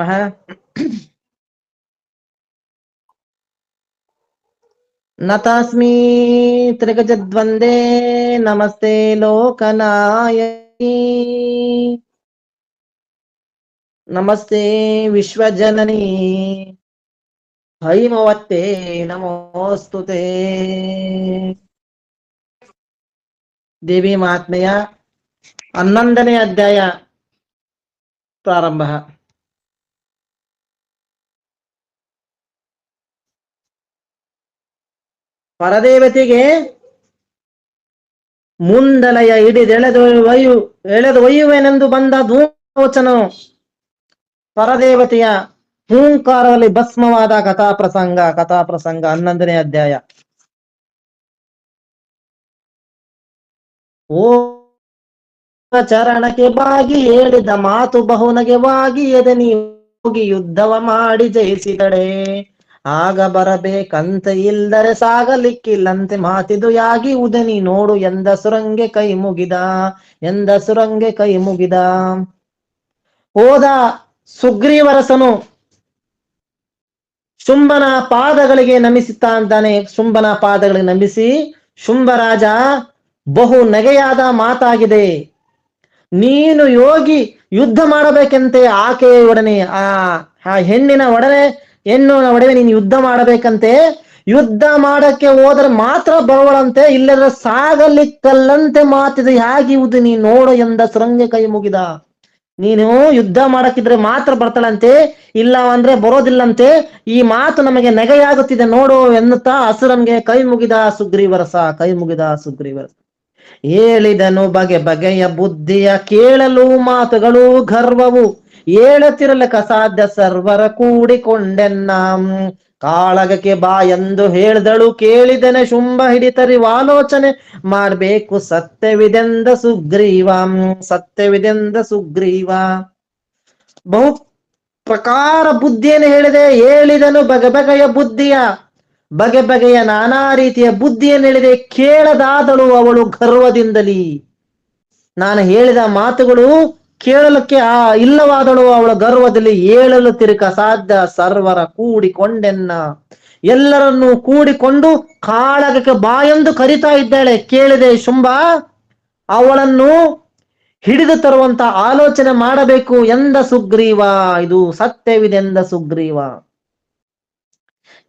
నమ నతాస్మి త్రిగజద్వందే నమస్తే లోకనాయ నమస్తే విశ్వజనని హైమవత్తే నమోస్తు దేవీ మాత్మయ ಹನ್ನೊಂದನೇ ಅಧ್ಯಾಯ ಪ್ರಾರಂಭ ಪರದೇವತೆಗೆ ಮುಂದಲಯ ಹಿಡಿದೆಳೆದು ಒಯ್ಯು, ಎಳೆದು ಒಯ್ಯುವೆನೆಂದು ಬಂದ ಧೂಮೋಚನನು ಪರದೇವತೆಯ ಹೂಂಕಾರದಲ್ಲಿ ಭಸ್ಮವಾದ ಕಥಾ ಪ್ರಸಂಗ ಕಥಾ ಪ್ರಸಂಗ ಹನ್ನೊಂದನೇ ಅಧ್ಯಾಯ. ಓ ಚರಣಕ್ಕೆ ಬಾಗಿ ಹೇಳಿದ ಮಾತು ಬಹುನಗೆ ಬಾಗಿ ಎದೆ ಹೋಗಿ ಯುದ್ಧವ ಮಾಡಿ ಜಯಿಸಿದಡೆ ಆಗ ಬರಬೇಕಂತ ಇಲ್ದರೆ ಸಾಗಲಿಕ್ಕಿಲ್ಲಂತೆ ಮಾತಿದು ಯಾಗಿ ಉದನಿ ನೋಡು ಎಂದ ಸುರಂಗೆ ಕೈ ಮುಗಿದ, ಎಂದ ಸುರಂಗೆ ಕೈ ಮುಗಿದ. ಹೋದ ಸುಗ್ರೀವರಸನು ಶುಂಭನ ಪಾದಗಳಿಗೆ ನಮಿಸುತ್ತಾ ಅಂತಾನೆ, ಶುಂಭನ ಪಾದಗಳಿಗೆ ನಮಿಸಿ, ಶುಂಭರಾಜ ಬಹು ನಗೆಯಾದ ಮಾತಾಗಿದೆ. ನೀನು ಯೋಗಿ ಯುದ್ಧ ಮಾಡಬೇಕಂತೆ ಆಕೆಯ ಒಡನೆ ಆ ಆ ಹೆಣ್ಣಿನ ಒಡನೆ ಹೆಣ್ಣಿನ ಒಡವೆ ನೀನು ಯುದ್ಧ ಮಾಡಬೇಕಂತೆ. ಯುದ್ಧ ಮಾಡಕ್ಕೆ ಹೋದ್ರೆ ಮಾತ್ರ ಬರುವಳಂತೆ, ಇಲ್ಲದ್ರೆ ಸಾಗಲಿಕ್ಕಲ್ಲಂತೆ ಮಾತಿದೆ, ಹೇಗಿವುದು ನೀ ನೋಡು ಎಂದ ಸುರಂಗೆ ಕೈ ಮುಗಿದ. ನೀನು ಯುದ್ಧ ಮಾಡಕ್ಕಿದ್ರೆ ಮಾತ್ರ ಬರ್ತಾಳಂತೆ ಇಲ್ಲ ಅಂದ್ರೆ ಬರೋದಿಲ್ಲಂತೆ. ಈ ಮಾತು ನಮಗೆ ನೆಗೆಯಾಗುತ್ತಿದೆ ನೋಡು ಎನ್ನುತ್ತಾ ಹಸುರನ್ಗೆ ಕೈ ಮುಗಿದ ಸುಗ್ರೀವರಸ ಕೈ ಮುಗಿದ ಸುಗ್ರೀವರಸ ಹೇಳಿದನು ಬಗೆ ಬಗೆಯ ಬುದ್ಧಿಯ ಕೇಳಲು ಮಾತುಗಳು ಗರ್ವವು. ಹೇಳುತ್ತಿರಲಕ ಸಾಧ್ಯ ಸರ್ವರ ಕೂಡಿಕೊಂಡೆನ್ನ. ಕಾಳಗಕ್ಕೆ ಬಾ ಎಂದು ಹೇಳಿದಳು, ಕೇಳಿದನೆ ಶುಂಭ ಹಿಡಿತರಿ ಆಲೋಚನೆ ಮಾಡ್ಬೇಕು ಸತ್ಯವಿದೆಂದ ಸುಗ್ರೀವ ಸತ್ಯವಿದೆಂದ ಸುಗ್ರೀವ. ಬಹು ಪ್ರಕಾರ ಬುದ್ಧಿಯನ್ನು ಹೇಳಿದೆ, ಹೇಳಿದನು ಬಗೆ ಬಗೆಯ ಬುದ್ಧಿಯ. ಬಗೆ ಬಗೆಯ ನಾನಾ ರೀತಿಯ ಬುದ್ಧಿಯನ್ನು ಹೇಳಿದೆ, ಕೇಳದಾದಳು ಅವಳು ಗರ್ವದಿಂದಲಿ. ನಾನು ಹೇಳಿದ ಮಾತುಗಳು ಕೇಳಲಿಕ್ಕೆ ಆ ಇಲ್ಲವಾದಳು ಅವಳ ಗರ್ವದಲ್ಲಿ ಏಳಲು ತಿರುಕ ಸಾಧ್ಯ ಸರ್ವರ ಕೂಡಿಕೊಂಡೆನ್ನ. ಎಲ್ಲರನ್ನು ಕೂಡಿಕೊಂಡು ಕಾಳಗಕ್ಕೆ ಬಾಯೆಂದು ಕರಿತಾ ಇದ್ದಾಳೆ. ಕೇಳಿದೆ, ಶುಂಭ, ಅವಳನ್ನು ಹಿಡಿದು ತರುವಂತ ಆಲೋಚನೆ ಮಾಡಬೇಕು ಎಂದ ಸುಗ್ರೀವ. ಇದು ಸತ್ಯವಿದೆಂದ ಸುಗ್ರೀವ.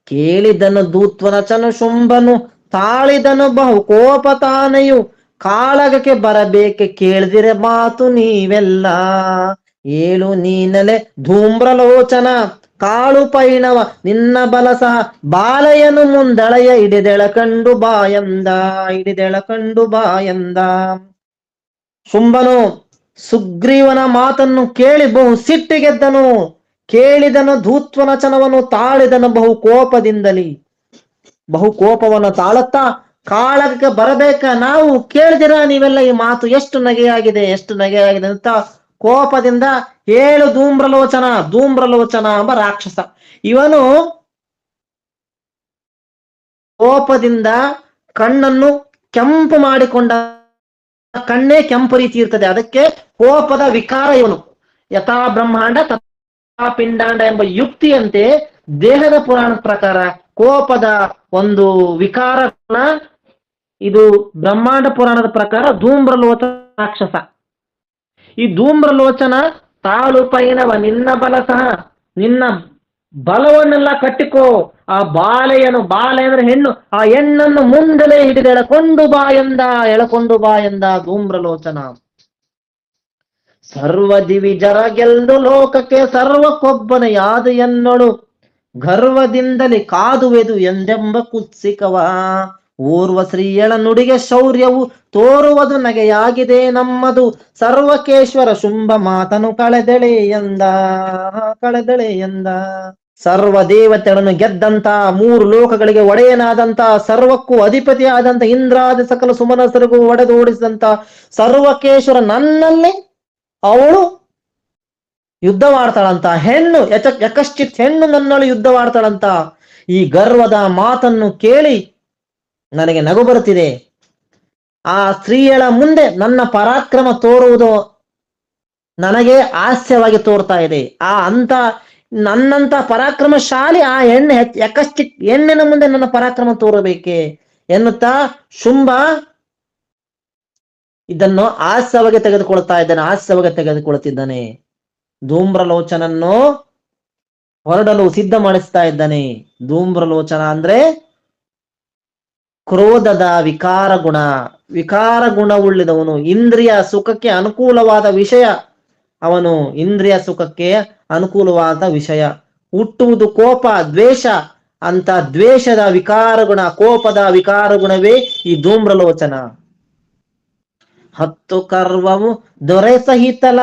ಕೇಳಿದನು ದೂತ್ವನಚನು ಶುಂಭನು, ತಾಳಿದನು ಬಹು ಕೋಪ ತಾನೆಯು. ಕಾಳಗಕ್ಕೆ ಬರಬೇಕೆ ಕೇಳದಿರ ಮಾತು ನೀವೆಲ್ಲ. ಏಳು ನೀನಲೆ ಧೂಮ್ರಲೋಚನ, ಕಾಳು ಪೈಣವ, ನಿನ್ನ ಬಲ ಸಹ ಬಾಲಯನು ಮುಂದಳೆಯ ಹಿಡಿದೆಳ ಕಂಡು ಬಾಯಂದ ಹಿಡಿದೆಳ ಕಂಡು ಬಾಯಂದ ಶುಂಭನು ಸುಗ್ರೀವನ ಮಾತನ್ನು ಕೇಳಿ ಬಹು ಸಿಟ್ಟಿಗೆದ್ದನು ಕೇಳಿದನು ಧೂತ್ವನಚನವನ್ನು ತಾಳಿದನು ಬಹು ಕೋಪದಿಂದಲಿ. ಬಹು ಕೋಪವನ್ನು ತಾಳುತ್ತಾ ಕಾಳಗಕ್ಕೆ ಬರಬೇಕ ನಾವು ಕೇಳಿದಿರ ನೀವೆಲ್ಲ ಈ ಮಾತು ಎಷ್ಟು ನಗೆಯಾಗಿದೆ ಎಷ್ಟು ನಗೆಯಾಗಿದೆ ಅಂತ ಕೋಪದಿಂದ ಏಳು ಧೂಮ್ರಲೋಚನ ಧೂಮ್ರಲೋಚನ ಎಂಬ ರಾಕ್ಷಸ. ಇವನು ಕೋಪದಿಂದ ಕಣ್ಣನ್ನು ಕೆಂಪು ಮಾಡಿಕೊಂಡ ಕಣ್ಣೇ ಕೆಂಪು ರೀತಿ ಇರ್ತದೆ. ಅದಕ್ಕೆ ಕೋಪದ ವಿಕಾರ ಇವನು. ಯಥಾ ಬ್ರಹ್ಮಾಂಡ, ತಥಾ ಪಿಂಡಾಂಡ ಎಂಬ ಯುಕ್ತಿಯಂತೆ ದೇಹದ ಪುರಾಣದ ಪ್ರಕಾರ ಕೋಪದ ಒಂದು ವಿಕಾರ ಇದು ಬ್ರಹ್ಮಾಂಡ ಪುರಾಣದ ಪ್ರಕಾರ ಧೂಮ್ರಲೋಚನ ರಾಕ್ಷಸ. ಈ ಧೂಮ್ರಲೋಚನ ತಾಳು ಪೈನವ ನಿನ್ನ ಬಲ ಸಹ, ನಿನ್ನ ಬಲವನ್ನೆಲ್ಲ ಕಟ್ಟಿಕೋ. ಆ ಬಾಲೆಯನ್ನು ಬಾಲೆ ಅಂದ್ರೆ ಹೆಣ್ಣು, ಆ ಹೆಣ್ಣನ್ನು ಮುಂದಲೇ ಹಿಡಿದು ಎಳಕೊಂಡು ಬಾ ಎಂದ, ಎಳಕೊಂಡು ಬಾ ಎಂದ ಧೂಮ್ರಲೋಚನ. ಸರ್ವ ದಿವಿಜರ ಗೆಲ್ಲು ಲೋಕಕ್ಕೆ ಸರ್ವಕ್ಕೊಬ್ಬನ ಯಾದು ಎನ್ನೊಳು. ಗರ್ವದಿಂದಲೇ ಕಾದುವೆದು ಎಂದೆಂಬ ಕುತ್ಸಿಕವ. ಓರ್ವ ಶ್ರೀಯಳ ನುಡಿಗೆ ಶೌರ್ಯವು ತೋರುವುದು ನಗೆಯಾಗಿದೆ ನಮ್ಮದು. ಸರ್ವಕೇಶ್ವರ ಶುಂಭ ಮಾತನು ಕಳೆದೆಳೆ ಎಂದ ಕಳೆದೆಳೆ ಎಂದ. ಸರ್ವ ದೇವತೆಗಳನ್ನು ಗೆದ್ದಂತ ಮೂರು ಲೋಕಗಳಿಗೆ ಒಡೆಯನಾದಂತ ಸರ್ವಕ್ಕೂ ಅಧಿಪತಿ ಆದಂತ ಇಂದ್ರಾದಿ ಸಕಲ ಸುಮನಸರಿಗೂ ಒಡೆದು ಓಡಿಸಿದಂತ ಸರ್ವಕೇಶ್ವರ ನನ್ನಲ್ಲಿ? ಅವಳು ಯುದ್ಧ ಮಾಡ್ತಾಳಂತ. ಹೆಣ್ಣು ಯಕಶ್ಚಿತ್ ಹೆಣ್ಣು ನನ್ನಳು ಯುದ್ಧ ಮಾಡ್ತಾಳಂತ. ಈ ಗರ್ವದ ಮಾತನ್ನು ಕೇಳಿ ನನಗೆ ನಗು ಬರುತ್ತಿದೆ. ಆ ಸ್ತ್ರೀಯಳ ಮುಂದೆ ನನ್ನ ಪರಾಕ್ರಮ ತೋರುವುದು ನನಗೆ ಹಾಸ್ಯವಾಗಿ ತೋರ್ತಾ ಇದೆ. ಆ ಅಂತ ನನ್ನಂತ ಪರಾಕ್ರಮಶಾಲಿ ಆ ಹೆಣ್ಣು ಯಕಶ್ಚಿತ್ ಹೆಣ್ಣಿನ ಮುಂದೆ ನನ್ನ ಪರಾಕ್ರಮ ತೋರಬೇಕೆ ಎನ್ನುತ್ತಾ ಶುಂಭ ಇದನ್ನು ಹಾಸ್ಯವಾಗಿ ತೆಗೆದುಕೊಳ್ತಾ ಇದ್ದಾನೆ, ಹಾಸ್ಯವಾಗಿ ತೆಗೆದುಕೊಳ್ತಿದ್ದಾನೆ. ಧೂಮ್ರಲೋಚನನ್ನು ಹೊರಡಲು ಸಿದ್ಧ ಮಾಡಿಸ್ತಾ ಇದ್ದಾನೆ. ಧೂಮ್ರಲೋಚನ ಅಂದ್ರೆ ಕ್ರೋಧದ ವಿಕಾರ ಗುಣ. ವಿಕಾರ ಗುಣವುಳ್ಳಿದವನು ಇಂದ್ರಿಯ ಸುಖಕ್ಕೆ ಅನುಕೂಲವಾದ ವಿಷಯ. ಅವನು ಇಂದ್ರಿಯ ಸುಖಕ್ಕೆ ಅನುಕೂಲವಾದ ವಿಷಯ. ಹುಟ್ಟುವುದು ಕೋಪ, ದ್ವೇಷ. ಅಂತ ದ್ವೇಷದ ವಿಕಾರ ಗುಣ, ಕೋಪದ ವಿಕಾರ ಗುಣವೇ ಈ ಧೂಮ್ರಲೋಚನ. ಹತ್ತು ಕರ್ವವು ದೊರೆ ಸಹಿತಲ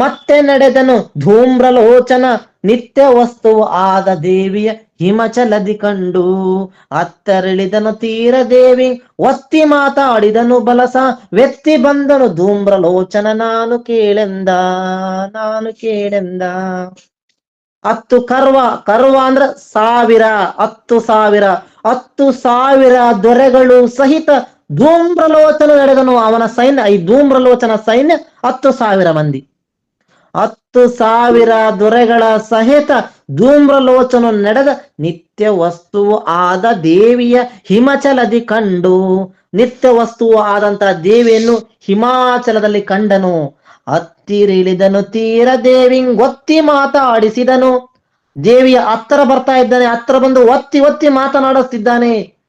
ಮತ್ತೆ ನಡೆದನು ಧೂಮ್ರಲೋಚನ, ನಿತ್ಯ ವಸ್ತುವು ಆದ ದೇವಿಯ ಹಿಮಚಲದಿ ಕಂಡು. ಅತ್ತರಿಳಿದನು ತೀರ ದೇವಿ ಒತ್ತಿ ಮಾತಾಡಿದನು ಬಲಸ, ವ್ಯಕ್ತಿ ಬಂದನು ಧೂಮ್ರಲೋಚನ, ನಾನು ಕೇಳೆಂದ ನಾನು ಕೇಳೆಂದ. ಹತ್ತು ಕರ್ವ ಕರ್ವ ಅಂದ್ರ ಸಾವಿರ, ಹತ್ತು ಸಾವಿರ ಹತ್ತು ಸಾವಿರ ದೊರೆಗಳು ಸಹಿತ ಧೂಮ್ರಲೋಚನ ನಡೆದನು ಅವನ ಸೈನ್ಯ. ಈ ಧೂಮ್ರಲೋಚನ ಸೈನ್ಯ ಹತ್ತು ಸಾವಿರ ಮಂದಿ. ಹತ್ತು ಸಾವಿರ ದೊರೆಗಳ ಸಹಿತ ಧೂಮ್ರಲೋಚನ ನಡೆದ ನಿತ್ಯ ವಸ್ತುವು ಆದ ದೇವಿಯ ಹಿಮಚಲದಿ ಕಂಡು. ನಿತ್ಯ ವಸ್ತುವು ಆದಂತ ದೇವಿಯನ್ನು ಹಿಮಾಚಲದಲ್ಲಿ ಕಂಡನು. ಹತ್ತಿರಿಳಿದನು ತೀರ ದೇವಿ ಒತ್ತಿ ಮಾತಾಡಿಸಿದನು. ದೇವಿಯ ಹತ್ತಿರ ಬರ್ತಾ ಇದ್ದಾನೆ ಹತ್ತಿರ ಬಂದು ಒತ್ತಿ ಒತ್ತಿ ಮಾತನಾಡುತ್ತಿದ್ದಾನೆ.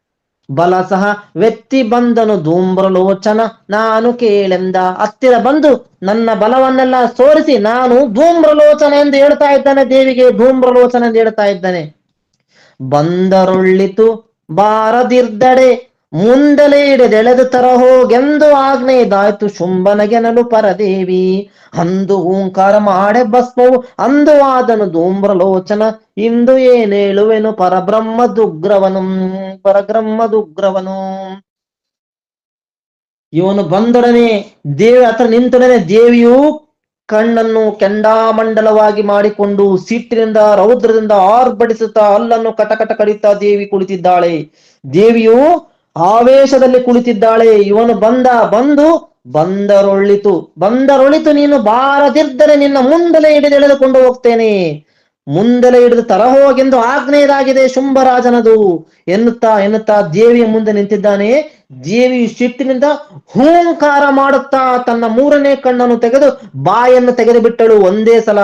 ಬಲ ಸಹ ವ್ಯಕ್ತಿ ಬಂದನು ಧೂಮ್ರಲೋಚನ ನಾನು ಕೇಳೆಂದ. ಹತ್ತಿರ ಬಂದು ನನ್ನ ಬಲವನ್ನೆಲ್ಲ ಸೋರಿಸಿ ನಾನು ಧೂಮ್ರಲೋಚನ ಎಂದು ಹೇಳ್ತಾ ಇದ್ದಾನೆ, ದೇವಿಗೆ ಧೂಮ್ರಲೋಚನ ಎಂದು ಹೇಳ್ತಾ ಇದ್ದಾನೆ. ಬಂದರುಳ್ಳಿತು, ಬಾರದಿರ್ದಡೆ ಮುಂದಲೇ ಹಿಡಿದೆಳೆದು ತರಹೋಗೆಂದು ಆಜ್ಞೆದಾಯ್ತು ಶುಂಭನಗೆನಲು ಪರದೇವಿ. ಅಂದು ಓಂಕಾರ ಮಾಡೆ ಭಸ್ಮವು, ಅಂದು ಆದನು ಧೂಮ್ರಲೋಚನ, ಇಂದು ಏನೇಳುವೆನು ಪರಬ್ರಹ್ಮದುಗ್ರವನು ಪರಬ್ರಹ್ಮದುಗ್ರವನು ಇವನು ಬಂದೊಡನೆ ದೇವಿ ಹತ್ರ ನಿಂತೊಡನೆ ದೇವಿಯು ಕಣ್ಣನ್ನು ಕೆಂಡಾಮಂಡಲವಾಗಿ ಮಾಡಿಕೊಂಡು ಸಿಟ್ಟಿನಿಂದ ರೌದ್ರದಿಂದ ಆರ್ಭಟಿಸುತ್ತಾ ಅಲ್ಲನ್ನು ಕಟಕಟ ಕಡಿತಾ ದೇವಿ ಕುಳಿತಿದ್ದಾಳೆ. ದೇವಿಯು ಆವೇಶದಲ್ಲಿ ಕುಳಿತಿದ್ದಾಳೆ. ಇವನು ಬಂದ, ಬಂದು ಬಂದರೊಳಿತು. ಬಂದರೊಳಿತು ನೀನು ಬಾರದಿದ್ದರೆ ನಿನ್ನ ಮುಂದಲೇ ಹಿಡಿದೆಳೆದುಕೊಂಡು ಹೋಗ್ತೇನೆ. ಮುಂದಲೆ ಹಿಡಿದು ತರಹೋಗೆಂದು ಆಗ್ನೇಯದಾಗಿದೆ ಶುಂಭರಾಜನದು. ಎನ್ನುತ್ತಾ ಎನ್ನುತ್ತಾ ದೇವಿಯ ಮುಂದೆ ನಿಂತಿದ್ದಾನೆ. ದೇವಿಯು ಸಿಟ್ಟಿನಿಂದ ಹೂಂಕಾರ ಮಾಡುತ್ತಾ ತನ್ನ ಮೂರನೇ ಕಣ್ಣನ್ನು ತೆಗೆದು ಬಾಯನ್ನು ತೆಗೆದು ಬಿಟ್ಟಳು ಒಂದೇ ಸಲ.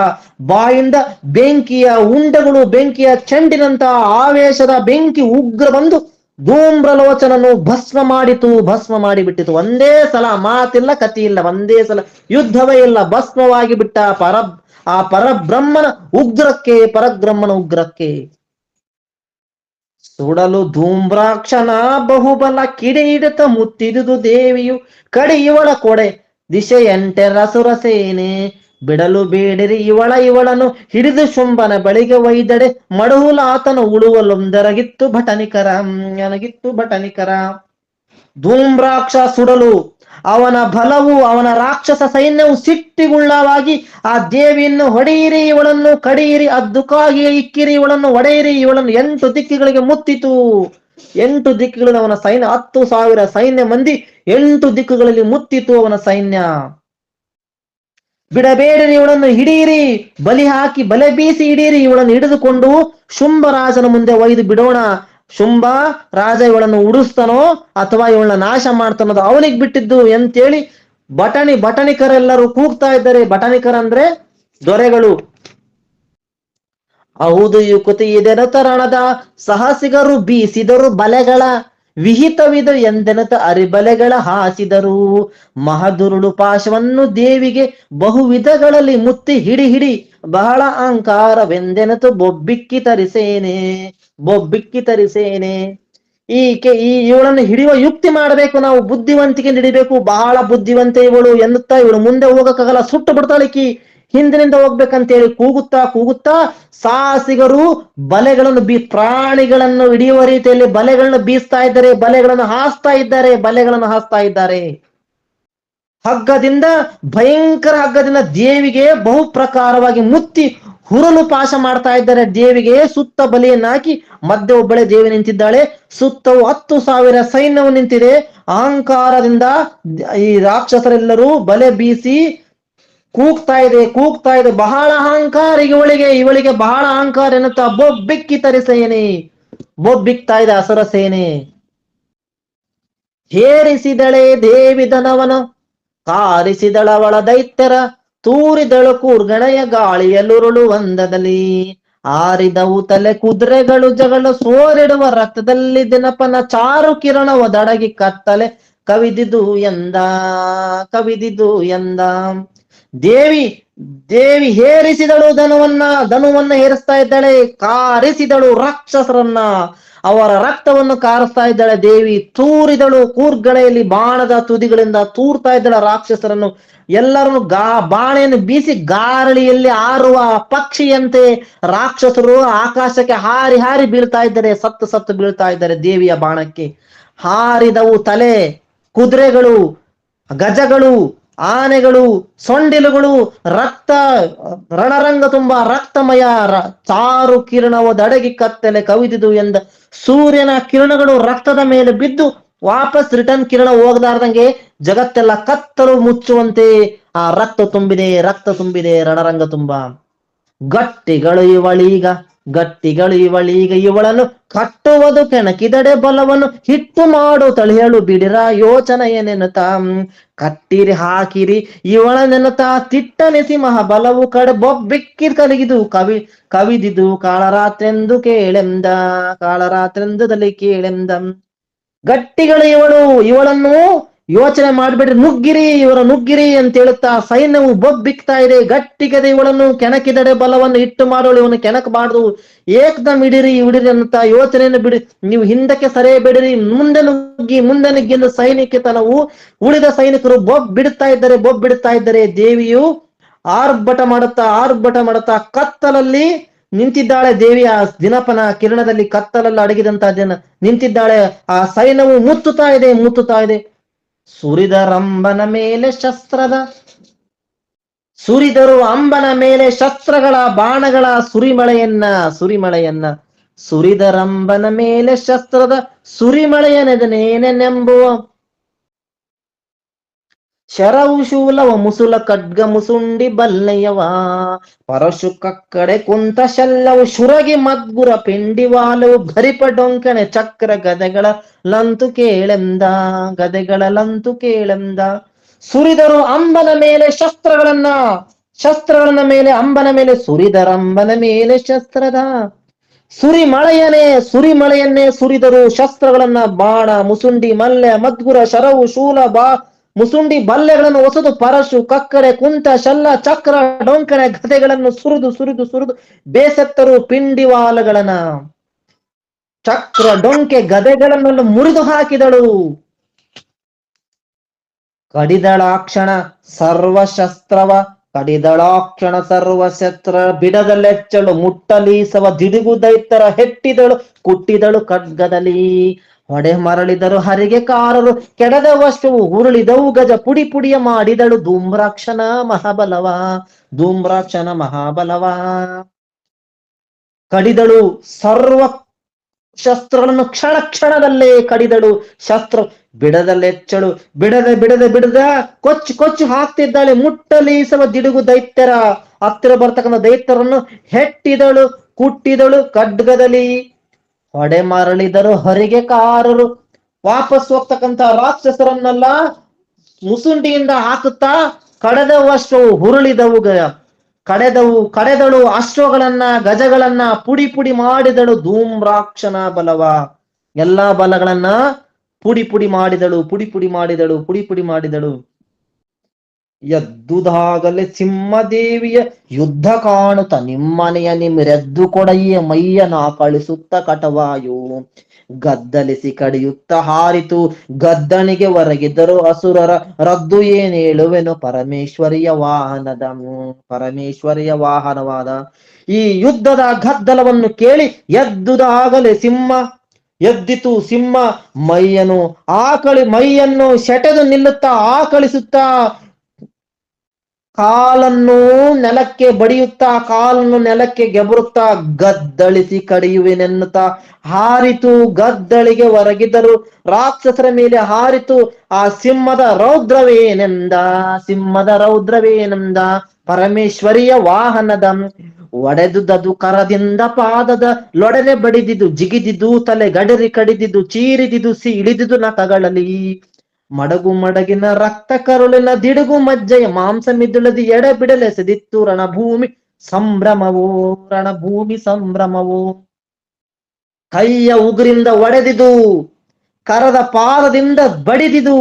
ಬಾಯಿಂದ ಬೆಂಕಿಯ ಉಂಡೆಗಳು, ಬೆಂಕಿಯ ಚೆಂಡಿನಂತ ಆವೇಶದ ಬೆಂಕಿ ಉಗ್ರ ಬಂದು ಧೂಮ್ರಲೋಚನನು ಭಸ್ಮ ಮಾಡಿತು, ಭಸ್ಮ ಮಾಡಿಬಿಟ್ಟಿತು. ಒಂದೇ ಸಲ ಮಾತಿಲ್ಲ ಕತಿ ಒಂದೇ ಸಲ ಯುದ್ಧವೇ ಇಲ್ಲ. ಭಸ್ಮವಾಗಿ ಬಿಟ್ಟ ಪರ, ಆ ಪರಬ್ರಹ್ಮನ ಉಗ್ರಕ್ಕೆ ಪರಬ್ರಹ್ಮನ ಉಗ್ರಕ್ಕೆ. ಸುಡಲು ಧೂಮ್ರಾಕ್ಷನ ಬಹುಬಲ ಕಿಡಿಯಿಡುತ್ತ ಮುತ್ತಿದುದು ದೇವಿಯು ಕಡೆ ಇವಳ ಕೊಡೆ. ದಿಶೆ ಎಂಟೆ ಸೇನೆ. ಬಿಡಲು ಬೇಡಿರಿ ಇವಳ ಇವಳನು ಹಿಡಿದು ಶುಂಭನ ಬಳಿಗೆ ಒಯ್ದಡೆ. ಮಡುಹುಲ ಆತನು ಉಳುವಲೊಂದರಗಿತ್ತು ಭಟನಿಕರ ನನಗಿತ್ತು ಭಟನಿಕರ. ಧೂಮ್ರಾಕ್ಷ ಸುಡಲು ಅವನ ಬಲವು ಅವನ ರಾಕ್ಷಸ ಸೈನ್ಯವು ಸಿಟ್ಟಿಗುಳ್ಳವಾಗಿ, ಆ ದೇವಿಯನ್ನು ಹೊಡೆಯಿರಿ ಇವಳನ್ನು, ಕಡಿಯಿರಿ ಅದ್ದುಕಾಗಿ ಇಕ್ಕಿರಿ ಇವಳನ್ನು, ಒಡೆಯಿರಿ ಇವಳನ್ನು. ಎಂಟು ದಿಕ್ಕುಗಳಿಗೆ ಮುತ್ತಿತು. ಎಂಟು ದಿಕ್ಕುಗಳಲ್ಲಿ ಅವನ ಸೈನ್ಯ, ಹತ್ತು ಸಾವಿರ ಸೈನ್ಯ ಮಂದಿ, ಎಂಟು ದಿಕ್ಕುಗಳಲ್ಲಿ ಮುತ್ತಿತು ಅವನ ಸೈನ್ಯ. ಬಿಡಬೇಡಿರಿ ಇವಳನ್ನು ಹಿಡಿಯಿರಿ ಬಲಿ ಹಾಕಿ ಬಲೆ ಬೀಸಿ ಹಿಡಿಯಿರಿ ಇವಳನ್ನು ಹಿಡಿದುಕೊಂಡು ಶುಂಭ ರಾಜನ ಮುಂದೆ ಒಯ್ದು ಬಿಡೋಣ. ಶುಂಭ ರಾಜ ಇವಳನ್ನು ಉಡಿಸ್ತಾನೋ ಅಥವಾ ಇವಳನ್ನ ನಾಶ ಮಾಡ್ತಾನೋದು ಅವನಿಗೆ ಬಿಟ್ಟಿದ್ದು ಅಂತೇಳಿ ಬಟಣಿ, ಬಟಣಿಕರೆಲ್ಲರೂ ಕೂಗ್ತಾ ಇದ್ದಾರೆ. ಬಟಾಣಿಕರ ಅಂದ್ರೆ ದೊರೆಗಳು. ಹೌದು ಯುಕುತಿ ಇದೆರತರಣದ ಸಾಹಸಿಗರು ಬೀಸಿದರು ಬಲೆಗಳ. ವಿಹಿತವಿದು ಎಂದೆನತ ಅರಿಬಲೆಗಳ ಹಾಸಿದರು. ಮಹದುರುಳು ಪಾಶವನ್ನು ದೇವಿಗೆ ಬಹು ವಿಧಗಳಲ್ಲಿ ಮುತ್ತಿ ಹಿಡಿ ಹಿಡಿ ಬಹಳ ಅಹಂಕಾರವೆಂದೆನತು ಬೊಬ್ಬಿಕ್ಕಿ ತರಿಸೇನೆ ಬೊಬ್ಬಿಕ್ಕಿ ತರಿಸೇನೆ. ಈಕೆ ಈ ಇವಳನ್ನು ಹಿಡಿಯುವ ಯುಕ್ತಿ ಮಾಡಬೇಕು, ನಾವು ಬುದ್ಧಿವಂತಿಕೆ ಹಿಡಿಬೇಕು ಬಹಳ ಬುದ್ಧಿವಂತೆ ಇವಳು ಎನ್ನುತ್ತಾ ಇವಳು ಮುಂದೆ ಹೋಗಕ್ಕಾಗಲ್ಲ, ಸುಟ್ಟು ಬಿಡ್ತಾಳಿಕಿ ಹಿಂದಿನಿಂದ ಹೋಗ್ಬೇಕಂತೇಳಿ ಕೂಗುತ್ತಾ ಕೂಗುತ್ತಾ ಸಾಹಸಿಗರು ಬಲೆಗಳನ್ನು ಬೀ, ಪ್ರಾಣಿಗಳನ್ನು ಹಿಡಿಯುವ ರೀತಿಯಲ್ಲಿ ಬಲೆಗಳನ್ನು ಬೀಸ್ತಾ ಇದ್ದಾರೆ, ಬಲೆಗಳನ್ನು ಹಾಸ್ತಾ ಇದ್ದಾರೆ, ಬಲೆಗಳನ್ನು ಹಾಸ್ತಾ ಇದ್ದಾರೆ. ಹಗ್ಗದಿಂದ, ಭಯಂಕರ ಹಗ್ಗದಿಂದ ದೇವಿಗೆ ಬಹು ಪ್ರಕಾರವಾಗಿ ಮುತ್ತಿ ಹುರಲು ಪಾಶ ಮಾಡ್ತಾ ಇದ್ದಾರೆ. ದೇವಿಗೆ ಸುತ್ತ ಬಲಿಯನ್ನ ಹಾಕಿ ಮಧ್ಯೆ ಒಬ್ಬಳೆ ದೇವಿ ನಿಂತಿದ್ದಾಳೆ. ಸುತ್ತವು ಹತ್ತು ಸಾವಿರ ಸೈನ್ಯವು ನಿಂತಿದೆ. ಅಹಂಕಾರದಿಂದ ಈ ರಾಕ್ಷಸರೆಲ್ಲರೂ ಬಲೆ ಬೀಸಿ ಕೂಗ್ತಾ ಇದೆ ಕೂಗ್ತಾ ಇದೆ. ಬಹಳ ಅಹಂಕಾರ ಇವಳಿಗೆ ಇವಳಿಗೆ ಬಹಳ ಅಹಂಕಾರ ಎನ್ನುತ್ತಾ ಬೊಬ್ಬಿಕ್ಕಿ ತರಿಸೇನೆ, ಬೊಬ್ಬಿಕ್ತಾ ಇದೆ ಅಸುರ ಸೇನೆ ಹೇರಿಸಿದಳೆ ದೇವಿ ದನವನ ಕಾರಿಸಿದಳವಳ ದೈತ್ಯರ, ತೂರಿದಳು ಕೂರ್ಗಣೆಯ ಗಾಳಿಯಲ್ಲುರುಳು ಒಂದದಲ್ಲಿ. ಆರಿದವು ತಲೆ ಕುದುರೆಗಳು ಜಗಳ ಸೋರಿಡುವ ರಕ್ತದಲ್ಲಿ ದಿನಪನ ಚಾರು ಕಿರಣ ಒದಡಗಿ ಕತ್ತಲೆ ಕವಿದಿದು ಎಂದ ಕವಿದಿದು ಎಂದ. ದೇವಿ ದೇವಿ ಹೇರಿಸಿದಳು ಧನುವನ್ನ ಧನುವನ್ನ ಹೇರಿಸ್ತಾ ಇದ್ದಾಳೆ, ಕಾರಿಸಿದಳು ರಾಕ್ಷಸರನ್ನ. ಅವರ ರಕ್ತವನ್ನು ಕಾರಿಸ್ತಾ ಇದ್ದಾಳೆ ದೇವಿ, ತೂರಿದಳು ಕೂರ್ಗಳೆಯಲ್ಲಿ ಬಾಣದ ತುದಿಗಳಿಂದ ತೂರ್ತಾ ಇದ್ದಾಳೆ ರಾಕ್ಷಸರನ್ನು. ಎಲ್ಲರನ್ನು ಗಾ, ಬಾಣೆಯನ್ನು ಬೀಸಿ ಗಾರಳಿಯಲ್ಲಿ ಆರುವ ಪಕ್ಷಿಯಂತೆ ರಾಕ್ಷಸರು ಆಕಾಶಕ್ಕೆ ಹಾರಿ ಹಾರಿ ಬೀಳ್ತಾ ಇದ್ದಾರೆ, ಸತ್ತು ಸತ್ತು ಬೀಳ್ತಾ ಇದ್ದಾರೆ ದೇವಿಯ ಬಾಣಕ್ಕೆ. ಹಾರಿದವು ತಲೆ, ಕುದುರೆಗಳು, ಗಜಗಳು ಆನೆಗಳು, ಸೊಂಡಿಲುಗಳು, ರಕ್ತ, ರಣರಂಗ ತುಂಬಾ ರಕ್ತಮಯ ಚಾರು ಕಿರಣವು ದಡಗಿ ಕತ್ತಲೆ ಕವಿದಿದು ಎಂದ ಸೂರ್ಯನ ಕಿರಣಗಳು ರಕ್ತದ ಮೇಲೆ ಬಿದ್ದು ವಾಪಸ್ ರಿಟರ್ನ್ ಕಿರಣ ಹೋಗದಾರ್ದಂಗೆ ಜಗತ್ತೆಲ್ಲ ಕತ್ತಲು ಮುಚ್ಚುವಂತೆ ಆ ರಕ್ತ ತುಂಬಿದೆ ರಕ್ತ ತುಂಬಿದೆ, ರಣರಂಗ ತುಂಬಾ. ಗಟ್ಟಿಗಳು ಇವಳೀಗ ಗಟ್ಟಿಗಳು ಇವಳೀಗ ಇವಳನ್ನು ಕಟ್ಟುವುದು ಕೆಣಕಿದಡೆ ಬಲವನ್ನು ಹಿಟ್ಟು ಮಾಡು ತಳಿಯಳು ಬಿಡಿರ, ಯೋಚನೆ ಏನೆನ್ನುತ್ತಾ? ಕಟ್ಟಿರಿ, ಹಾಕಿರಿ ಇವಳ ತಿಟ್ಟನೆ ತಿಟ್ಟನೆಸಿ ಮಹಾಬಲವು ಕಡೆ ಬೊಬ್ಬಿಕ್ಕಿ ಕಲಗಿದು, ಕವಿ, ಕವಿದಿದು, ಕಾಳರಾತ್ರೆಂದು ಕೇಳೆಂದ ಕಾಳರಾತ್ರೆಂದುದಲ್ಲಿ ಕೇಳೆಂದ. ಗಟ್ಟಿಗಳು ಇವಳು, ಇವಳನ್ನು ಯೋಚನೆ ಮಾಡ್ಬಿಡ್ರಿ ನುಗ್ಗಿರಿ, ಇವರ ನುಗ್ಗಿರಿ ಅಂತ ಹೇಳುತ್ತಾ ಸೈನ್ಯವು ಬೊಬ್ಬಿಕ್ತಾ ಇದೆ. ಗಟ್ಟಿಗದೆ ಇವಳನ್ನು ಕೆಣಕಿದಡೆ ಬಲವನ್ನು ಇಟ್ಟು ಮಾಡೋಳು ಇವನು ಕೆಣಕಬಾರ್ದು. ಏಕದಮ್ ಇಡಿರಿ ಇಡಿರಿ ಅಂತ ಯೋಚನೆಯನ್ನು ಬಿಡಿ. ನೀವು ಹಿಂದಕ್ಕೆ ಸರೇ ಬಿಡಿರಿ ಮುಂದೆ ನುಗ್ಗಿ ಮುಂದೆ ನುಗ್ಗಿ ಎಂದು ಸೈನಿಕತನವು ಉಳಿದ ಸೈನಿಕರು ಬೊಬ್ ಬಿಡುತ್ತಾ ಇದ್ದಾರೆ ಬೊಬ್ ಬಿಡುತ್ತಾ ಇದ್ದಾರೆ ದೇವಿಯು ಆರ್ಭಟ ಮಾಡುತ್ತಾ ಆರ್ಭಟ ಮಾಡುತ್ತಾ ಕತ್ತಲಲ್ಲಿ ನಿಂತಿದ್ದಾಳೆ. ದೇವಿ ಆ ದಿನಪನ ಕಿರಣದಲ್ಲಿ ಕತ್ತಲಲ್ಲಿ ಅಡಗಿದಂತ ದಿನ ನಿಂತಿದ್ದಾಳೆ. ಆ ಸೈನ್ಯವು ಮುತ್ತುತ್ತಾ ಇದೆ ಮುತ್ತುತ್ತಾ ಇದೆ. ಸುರಿದ ರಂಬನ ಮೇಲೆ ಶಸ್ತ್ರದ, ಸುರಿದರು ಅಂಬನ ಮೇಲೆ ಶಸ್ತ್ರಗಳ ಬಾಣಗಳ ಸುರಿಮಳೆಯನ್ನ ಸುರಿಮಳೆಯನ್ನ ಸುರಿದ ರಂಬನ ಮೇಲೆ ಶಸ್ತ್ರದ ಸುರಿಮಳೆಯನೆದನೇನೆಂಬುವ ಶರವು ಶೂಲವ ಮುಸುಲ ಖಡ್ಗ ಮುಸುಂಡಿ ಬಲ್ಲಯ್ಯವ ಪರಶು ಕಕ್ಕಡೆ ಕುಂತ ಶಲ್ಲವು ಶುರಗಿ ಮದ್ಗುರ ಪಿಂಡಿವಾಲವು ಭರಿಪ ಡೊಂಕಣೆ ಚಕ್ರ ಗದೆಗಳ ಲಂತು ಕೇಳೆಂದ, ಗದೆಗಳ ಲಂತು ಕೇಳೆಂದ. ಸುರಿದರು ಅಂಬನ ಮೇಲೆ ಶಸ್ತ್ರಗಳನ್ನ ಶಸ್ತ್ರಗಳನ್ನ ಮೇಲೆ ಅಂಬನ ಮೇಲೆ ಸುರಿದರಂಬನ ಮೇಲೆ ಶಸ್ತ್ರದ. ಸುರಿ ಮಳೆಯನೇ ಸುರಿ ಮಳೆಯನ್ನೇ ಸುರಿದರು ಶಸ್ತ್ರಗಳನ್ನ, ಬಾಣ, ಮುಸುಂಡಿ, ಮಲ್ಲೆ, ಮದ್ಗುರ ಶರವು ಶೂಲ ಬಾ ಮುಸುಂಡಿ ಬಲ್ಲೆಗಳನ್ನು ಹೊಸದು ಪರಶು ಕಕ್ಕಡೆ ಕುಂಟ, ಶಲ್ಲ, ಚಕ್ರ ಡೊಂಕಣೆ ಗದೆಗಳನ್ನು ಸುರಿದು ಸುರಿದು ಸುರಿದು ಬೇಸತ್ತರು ಪಿಂಡಿವಾಲಗಳನ್ನ ಚಕ್ರ, ಡೊಂಕೆ ಗದೆಗಳನ್ನೆಲ್ಲ ಮುರಿದು ಹಾಕಿದಳು. ಕಡಿದಳಾಕ್ಷಣ ಸರ್ವಶಸ್ತ್ರವ, ಕಡಿದಳಾಕ್ಷಣ ಸರ್ವಶಸ್ತ್ರ ಬಿಡದಲೆಚ್ಚಳು, ಮುಟ್ಟಲೀಸವ ದಿಡುಗು ದೈತ್ತರ ಹೆಟ್ಟಿದಳು, ಕುಟ್ಟಿದಳು ಖಡ್ಗದಲ್ಲಿ. ಹೊಡೆ ಮರಳಿದರು ಹರಿಗೆ ಕಾರರು ಕೆಡದ ವಸ್ತುವು ಉರುಳಿದವು ಗಜ ಪುಡಿ ಪುಡಿಯ ಮಾಡಿದಳು ಧೂಮ್ರಾಕ್ಷನ ಮಹಾಬಲವ ಧೂಮ್ರಾಕ್ಷನ ಮಹಾಬಲವ. ಕಡಿದಳು ಸರ್ವ ಶಸ್ತ್ರಗಳನ್ನು ಕ್ಷಣ ಕ್ಷಣದಲ್ಲೇ ಕಡಿದಳು, ಶಸ್ತ್ರ ಬಿಡದಲ್ಲೆಚ್ಚಳು ಬಿಡದೆ ಬಿಡದೆ ಬಿಡದ ಕೊಚ್ಚು ಕೊಚ್ಚು ಹಾಕ್ತಿದ್ದಾಳೆ ಮುಟ್ಟಲೀಸವ ದಿಡುಗು ದೈತ್ಯರ. ಹತ್ತಿರ ಬರ್ತಕ್ಕಂಥ ದೈತ್ಯರನ್ನು ಹೆಟ್ಟಿದಳು, ಕುಟ್ಟಿದಳು ಖಡ್ಗದಲ್ಲಿ ಹೊಡೆ ಮರಳಿದರು ಹೊರಗೆ ಕಾರರು. ವಾಪಸ್ ಹೋಗ್ತಕ್ಕಂತ ರಾಕ್ಷಸರನ್ನೆಲ್ಲ ಮುಸುಂಡಿಯಿಂದ ಹಾಕುತ್ತಾ ಕಡೆದವಷ್ಟು ಹುರುಳಿದವು ಗ- ಕಡೆದವು, ಕಡೆದಳು ಅಶ್ವಗಳನ್ನ, ಗಜಗಳನ್ನ ಪುಡಿ ಪುಡಿ ಮಾಡಿದಳು ಧೂಮ್ರಾಕ್ಷನ ಬಲವ. ಎಲ್ಲಾ ಬಲಗಳನ್ನ ಪುಡಿ ಪುಡಿ ಮಾಡಿದಳು, ಪುಡಿ ಪುಡಿ ಮಾಡಿದಳು, ಪುಡಿ ಪುಡಿ ಮಾಡಿದಳು. ಎದ್ದುದಾಗಲೇ ಸಿಂಹದೇವಿಯ ಯುದ್ಧ ಕಾಣುತ್ತ ನಿಮ್ಮನೆಯ ನಿಮ್ಮೆದ್ದು ಕೊಡಯ್ಯ ಮೈಯನ ಕಳಿಸುತ್ತ ಕಟವಾಯು. ಗದ್ದಲಿಸಿ ಕಡಿಯುತ್ತ ಹಾರಿತು ಗದ್ದನಿಗೆ ಹೊರಗಿದ್ದರು ಅಸುರರ ರದ್ದು ಏನ್ ಹೇಳುವೆನು ಪರಮೇಶ್ವರಿಯ ವಾಹನದ, ಪರಮೇಶ್ವರಿಯ ವಾಹನವಾದ. ಈ ಯುದ್ಧದ ಗದ್ದಲವನ್ನು ಕೇಳಿ ಎದ್ದುದಾಗಲೇ ಸಿಂಹ ಎದ್ದಿತು ಸಿಂಹ ಮೈಯನು, ಆಕಳಿ ಮೈಯನ್ನು ಸೆಟೆದು ನಿಲ್ಲುತ್ತಾ, ಆಕಳಿಸುತ್ತಾ ಕಾಲನ್ನು ನೆಲಕ್ಕೆ ಬಡಿಯುತ್ತಾ, ಕಾಲನ್ನು ನೆಲಕ್ಕೆ ಗೆಬರುತ್ತಾ, ಗದ್ದಳಿಸಿ ಕಡಿಯುವೆನೆನ್ನುತ್ತಾ, ಹಾರಿತು, ಗದ್ದಳಿಗೆ ಹೊರಗಿದರು ರಾಕ್ಷಸರ ಮೇಲೆ ಹಾರಿತು, ಆ ಸಿಂಹದ ರೌದ್ರವೇನೆಂದ ಸಿಂಹದ ರೌದ್ರವೇನೆಂದ, ಪರಮೇಶ್ವರಿಯ ವಾಹನದ ಒಡೆದುದದು, ಕರದಿಂದ ಪಾದದ ಲೊಡನೆ ಬಡಿದಿದು, ಜಿಗಿದಿದು ತಲೆ ಗಡರಿ ಕಡಿದಿದು, ಚೀರಿದಿದು ಸಿ ಇಳಿದಿದು ನಖಗಳಲ್ಲಿ. ಮಡಗು ಮಡಗಿನ ರಕ್ತ ಕರುಳಿನ ದಿಡುಗು ಮಜ್ಜೆಯ ಮಾಂಸ ಮಿದುಳದಿ ಎಡ ಬಿಡಲೆಸೆದಿತ್ತು ರಣಭೂಮಿ ಸಂಭ್ರಮವೋ ರಣಭೂಮಿ ಸಂಭ್ರಮವೋ. ಕೈಯ ಉಗುರಿಂದ ಒಡೆದಿದು, ಕರದ ಪಾದದಿಂದ ಬಡಿದಿದು,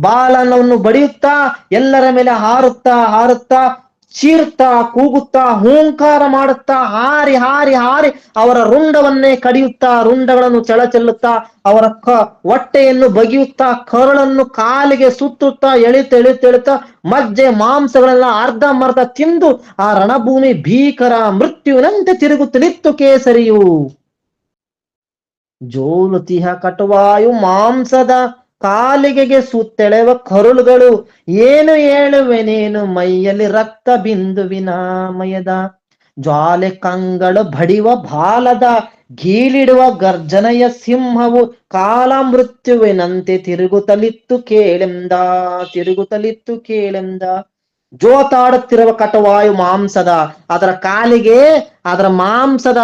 ಬಾಲನವನ್ನು ಬಡಿಯುತ್ತಾ, ಎಲ್ಲರ ಮೇಲೆ ಹಾರುತ್ತಾ ಹಾರುತ್ತಾ ಚೀರ್ತಾ, ಕೂಗುತ್ತಾ, ಹೂಂಕಾರ ಮಾಡುತ್ತಾ, ಹಾರಿ ಹಾರಿ ಹಾರಿ ಅವರ ರುಂಡವನ್ನೇ ಕಡಿಯುತ್ತಾ, ರುಂಡಗಳನ್ನು ಚೆಳ ಚೆಲ್ಲುತ್ತಾ ಅವರ ಕ, ಹೊಟ್ಟೆಯನ್ನು ಬಗೆಯುತ್ತಾ, ಕರುಳನ್ನು ಕಾಲಿಗೆ ಸುತ್ತುತ್ತಾ, ಎಳಿತ ಎಳಿತ ಎಳಿತ, ಮಜ್ಜೆ, ಮಾಂಸಗಳೆಲ್ಲ ಅರ್ಧ ಮರ್ಧ ತಿಂದು ಆ ರಣಭೂಮಿ ಭೀಕರ ಮೃತ್ಯುವಿನಂತೆ ತಿರುಗುತ್ತಲಿತ್ತು ಕೇಸರಿಯು. ಜೋಲುತಿಹ ಕಟುವಾಯು ಮಾಂಸದ ಕಾಲಿಗೆಗೆ ಸುತ್ತೆಳೆವ ಕರುಳುಗಳು, ಏನು ಹೇಳುವೆನೇನು ಮೈಯಲ್ಲಿ ರಕ್ತ ಬಿಂದುವಿನ ಮಯದ ಜ್ವಾಲೆ ಕಂಗಳು ಬಡಿವ ಬಾಲದ ಗೀಳಿಡುವ ಗರ್ಜನೆಯ ಸಿಂಹವು ಕಾಲ ಮೃತ್ಯುವಿನಂತೆ ತಿರುಗುತ್ತಲಿತ್ತು ಕೇಳೆಂದ ತಿರುಗುತ್ತಲಿತ್ತು ಕೇಳೆಂದ. ಜೋತಾಡುತ್ತಿರುವ ಕಟವಾಯು ಮಾಂಸದ, ಅದರ ಕಾಲಿಗೆ, ಅದರ ಮಾಂಸದ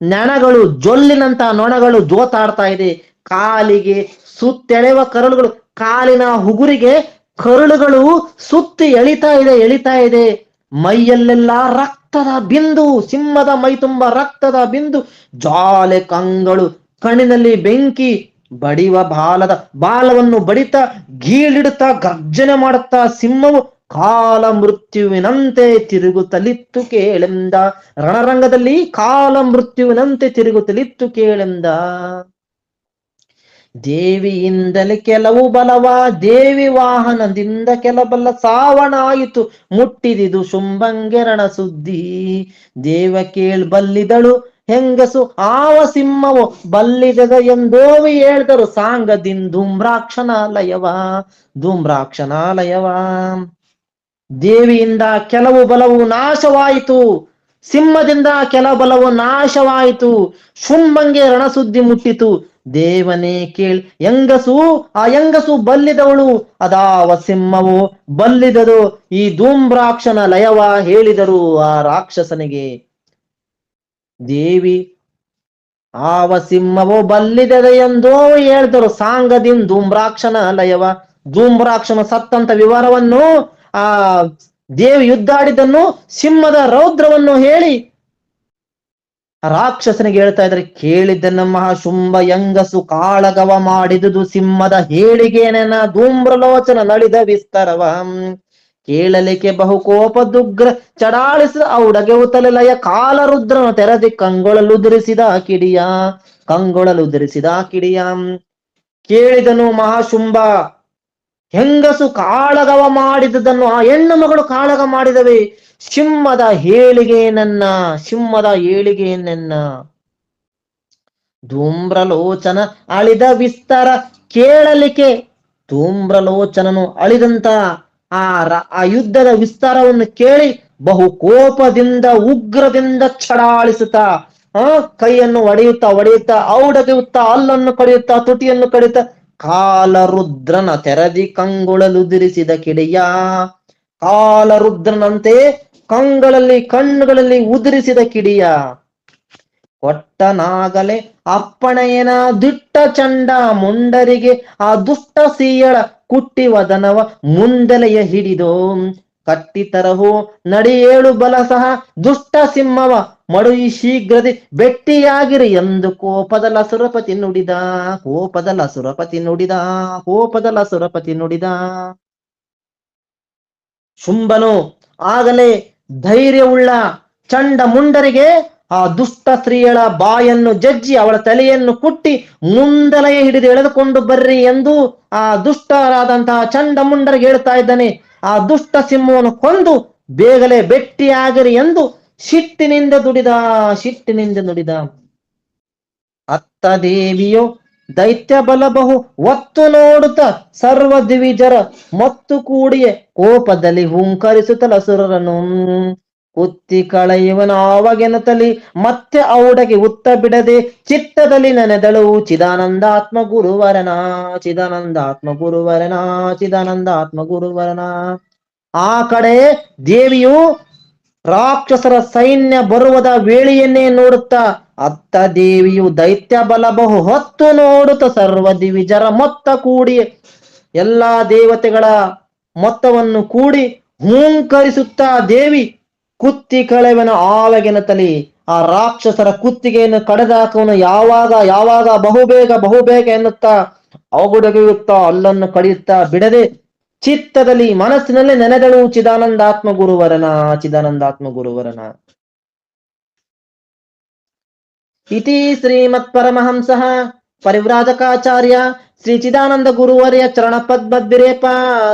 ನೆಣಗಳು ಜೊಲ್ಲಿನಂತ ನೊಣಗಳು ಜೋತಾಡ್ತಾ ಇದೆ. ಕಾಲಿಗೆ ಸುತ್ತೆಳೆವ ಕರುಳುಗಳು. ಕಾಲಿನ ಹುಗುರಿಗೆ ಕರುಳುಗಳು ಸುತ್ತಿ ಎಳಿತಾ ಇದೆ ಎಳಿತಾ ಇದೆ. ಮೈಯಲ್ಲೆಲ್ಲ ರಕ್ತದ ಬಿಂದು, ಸಿಂಹದ ಮೈ ತುಂಬ ರಕ್ತದ ಬಿಂದು ಜಾಲೆ ಕಂಗಳು, ಕಣ್ಣಿನಲ್ಲಿ ಬೆಂಕಿ, ಬಡಿವ ಬಾಲದ ಬಾಲವನ್ನು ಬಡಿತಾ, ಗೀಳಿಡುತ್ತಾ, ಗರ್ಜನೆ ಮಾಡುತ್ತಾ, ಸಿಂಹವು ಕಾಲ ಮೃತ್ಯುವಿನಂತೆ ತಿರುಗುತ್ತಲಿತ್ತು ಕೇಳೆಂದ. ರಣರಂಗದಲ್ಲಿ ಕಾಲ ಮೃತ್ಯುವಿನಂತೆ ತಿರುಗುತ್ತಲಿತ್ತು ಕೇಳೆಂದ. ದೇವಿಯಿಂದಲೇ ಕೆಲವು ಬಲವ, ದೇವಿ ವಾಹನದಿಂದ ಕೆಲಬಲ್ಲ ಸಾವಣಾಯಿತು. ಮುಟ್ಟಿದಿದು ಶುಂಭಂಗೆರಣ ಸುದ್ದಿ ದೇವ ಬಲ್ಲಿದಳು ಹೆಂಗಸು, ಆವ ಸಿಂಹವು ಬಲ್ಲಿದದ ಎಂದೋವಿ ಹೇಳ್ದರು. ಸಾಂಗದಿಂದ ಧೂಮ್ರಾಕ್ಷನಾಲಯವ ಧೂಮ್ರಾಕ್ಷನಾಲಯವ. ದೇವಿಯಿಂದ ಕೆಲವು ಬಲವು ನಾಶವಾಯಿತು. ಸಿಂಹದಿಂದ ಕೆಲ ಬಲವು ನಾಶವಾಯಿತು. ಶುಂಭಂಗೆ ರಣಸುದ್ದಿ ಮುಟ್ಟಿತು. ದೇವನೇ ಕೇಳ್ ಯಂಗಸು ಆ ಯಂಗಸು ಬಲ್ಲಿದವಳು, ಅದಾವ ಸಿಂಹವು ಬಲ್ಲಿದದು, ಈ ಧೂಮ್ರಾಕ್ಷನ ಲಯವ ಹೇಳಿದರು ಆ ರಾಕ್ಷಸನಿಗೆ. ದೇವಿ, ಆವ ಸಿಂಹವು ಬಲ್ಲಿದದ ಎಂದೋ ಹೇಳಿದರು ಸಾಂಗದಿನ್ ಧೂಮ್ರಾಕ್ಷನ ಲಯವ, ಧೂಮ್ರಾಕ್ಷನ ಸತ್ತಂತ ವಿವರವನ್ನು, ಆ ದೇವಿ ಯುದ್ಧಾಡಿದನ್ನು ಸಿಂಹದ ರೌದ್ರವನ್ನು ಹೇಳಿ ರಾಕ್ಷಸನಿಗೆ ಹೇಳ್ತಾ ಇದ್ರೆ ಕೇಳಿದ್ದ ಮಹಾಶುಂಭ ಶುಂಭ ಯಂಗಸು ಕಾಳಗವ ಮಾಡಿದುದು ಸಿಂಹದ ಹೇಳಿಗೆನೆನ ಧೂಮ್ರಲೋಚನ ನಳಿದ ವಿಸ್ತರವ. ಕೇಳಲಿಕ್ಕೆ ಬಹುಕೋಪ ದುಗ್ರ ಚಡಾಳಿಸಿದ ಔಡಗೆ ಉತ್ತಲಯ ಕಾಲರುದ್ರನು ತೆರದಿ ಕಂಗೊಳಲುದುರಿಸಿದ ಕಿಡಿಯ ಕಂಗೊಳಲುದುರಿಸಿದ ಕಿಡಿಯ. ಕೇಳಿದನು ಮಹಾಶುಂಭ ಹೆಂಗಸು ಕಾಳಗವ ಮಾಡಿದುದನ್ನು ಆ ಹೆಣ್ಣು ಮಗಳು ಕಾಳಗ ಮಾಡಿದವೆ? ಸಿಂಹದ ಏಳಿಗೆ ನನ್ನ, ಸಿಂಹದ ಏಳಿಗೆ ನನ್ನ. ಧೂಮ್ರಲೋಚನ ಅಳಿದ ವಿಸ್ತಾರ ಕೇಳಲಿಕ್ಕೆ ಧೂಮ್ರಲೋಚನನು ಅಳಿದಂತ ಆ ಆ ಯುದ್ಧದ ವಿಸ್ತಾರವನ್ನು ಕೇಳಿ ಬಹು ಕೋಪದಿಂದ, ಉಗ್ರದಿಂದ ಚಡಾಳಿಸುತ್ತಾ, ಆ ಕೈಯನ್ನು ಒಡೆಯುತ್ತಾ ಒಡೆಯುತ್ತಾ ಔಡಗೆಯುತ್ತಾ ಅಲ್ಲನ್ನು ಕಡಿಯುತ್ತಾ, ತುಟಿಯನ್ನು ಕಡಿಯುತ್ತಾ ಕಾಲರುದ್ರನ ತೆರದಿ ಕಂಗೊಳಲುದಿರಿಸಿದ ಕಿಡಿಯ. ಕಾಲರುದ್ರನಂತೆ ಕಂಗಳಲ್ಲಿ ಕಣ್ಣುಗಳಲ್ಲಿ ಉದುರಿಸಿದ ಕಿಡಿಯ. ಕೊಟ್ಟನಾಗಲೇ ಅಪ್ಪಣೆಯನ ದಿಟ್ಟ ಚಂಡ ಮುಂಡರಿಗೆ ಆ ದುಷ್ಟ ಸೀಯಳ ಕುಟ್ಟಿ ವದನವ ಮುಂದಲೆಯ ಹಿಡಿದೋ. ಕಟ್ಟಿ ತರಹೋ ನಡಿಯೇಳು ಬಲ ಸಹ ದುಷ್ಟ ಸಿಂಹವ. ಮಡುಯಿ ಶೀಘ್ರದಿ ಬೆಟ್ಟಿಯಾಗಿರಿ ಎಂದು ಕೋಪದ ಸುರಪತಿ ನುಡಿದ. ಕೋಪದ ಸುರಪತಿ ನುಡಿದ. ಕೋಪದ ಸುರಪತಿ ನುಡಿದ. ಶುಂಭನು ಆಗಲೇ ಧೈರ್ಯವುಳ್ಳ ಚಂಡ ಮುಂಡರಿಗೆ ಆ ದುಷ್ಟ ಸ್ತ್ರೀಯಳ ಬಾಯನ್ನು ಜಜ್ಜಿ ಅವಳ ತಲೆಯನ್ನು ಕುಟ್ಟಿ ಮುಂದಲೆಯೇ ಹಿಡಿದು ಎಳೆದುಕೊಂಡು ಬರ್ರಿ ಎಂದು ಆ ದುಷ್ಟರಾದಂತಹ ಚಂಡ ಮುಂಡರಿಗೆ ಹೇಳ್ತಾ ಇದ್ದಾನೆ. ಆ ದುಷ್ಟ ಸಿಂಹವನ್ನು ಕೊಂದು ಬೇಗಲೆ ಬೆಟ್ಟಿಯಾಗಿರಿ ಎಂದು ಸಿಟ್ಟಿನಿಂದ ದುಡಿದ ಸಿಟ್ಟಿನಿಂದ ನುಡಿದ. ಅತ್ತ ದೇವಿಯು ದೈತ್ಯ ಬಲ ಬಹು ಒತ್ತು ನೋಡುತ್ತ ಸರ್ವ ದ್ವಿಜರ ಮತ್ತು ಕೂಡಿಯೇ ಕೋಪದಲ್ಲಿ ಹುಂಕರಿಸುತ್ತಲ ಸುರರನು ಕುತ್ತಿ ಕಳೆಯುವನ ಆವಾಗೆನುತ್ತಲಿ ಮತ್ತೆ ಔಡಗೆ ಉತ್ತ ಬಿಡದೆ ಚಿತ್ತದಲ್ಲಿ ನೆನೆದಳು ಚಿದಾನಂದಾತ್ಮ ಗುರುವರನ ಚಿದಾನಂದಾತ್ಮ ಗುರುವರನ ಚಿದಾನಂದಾತ್ಮ ಗುರುವರನ. ಆ ಕಡೆ ದೇವಿಯು ರಾಕ್ಷಸರ ಸೈನ್ಯ ಬರುವದ ವೇಳೆಯನ್ನೇ ನೋಡುತ್ತಾ, ಅತ್ತ ದೇವಿಯು ದೈತ್ಯ ಬಲ ಬಹು ಹೊತ್ತು ನೋಡುತ್ತ ಸರ್ವ ದಿವಿಜರ ಮೊತ್ತ ಕೂಡಿ, ಎಲ್ಲಾ ದೇವತೆಗಳ ಮೊತ್ತವನ್ನು ಕೂಡಿ ಹೂಂಕರಿಸುತ್ತಾ ದೇವಿ ಕುತ್ತಿ ಕಳೆವನ ಆಲಗೆನತಲಿ, ಆ ರಾಕ್ಷಸರ ಕುತ್ತಿಗೆಯನ್ನು ಕಡೆದಾಕವನು ಯಾವಾಗ ಯಾವಾಗ ಬಹುಬೇಗ ಬಹುಬೇಗ ಎನ್ನುತ್ತಾ ಅವಗುಡಗೆಯುತ್ತಾ, ಅಲ್ಲನ್ನು ಕಡಿಯುತ್ತಾ ಬಿಡದೆ ಚಿತ್ತದಲ್ಲಿ, ಮನಸ್ಸಿನಲ್ಲಿ ನೆನೆದಳು ಚಿದಾನಂದಾತ್ಮ ಗುರುವರನ ಚಿದಾನಂದಾತ್ಮ ಗುರುವರನ ಇತಿ ಶ್ರೀಮತ್ ಪರಮಹಂಸ ಪರಿವ್ರಾಜಕಾಚಾರ್ಯ శ్రీ చిదానంద గురువర్య చరణ చరణపద్మద్విరేప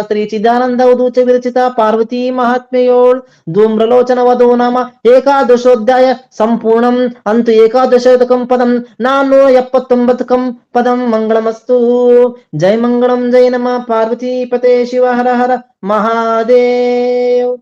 శ్రీ చిదానంద ఉదూచ విరచిత పార్వతీ మహాత్మ్యోళ్ ధూమ్రలోచన వధూ నామ ఏకాదశోధ్యాయ సంపూర్ణం అంతు ఏకాదశోదకం పదం నాన్నూర ఎప్పత్తొంబతుకం పదం మంగళమస్తు. జయ మంగళం జయ నమ పార్వతీపతే శివ హర హర మహాదేవ్.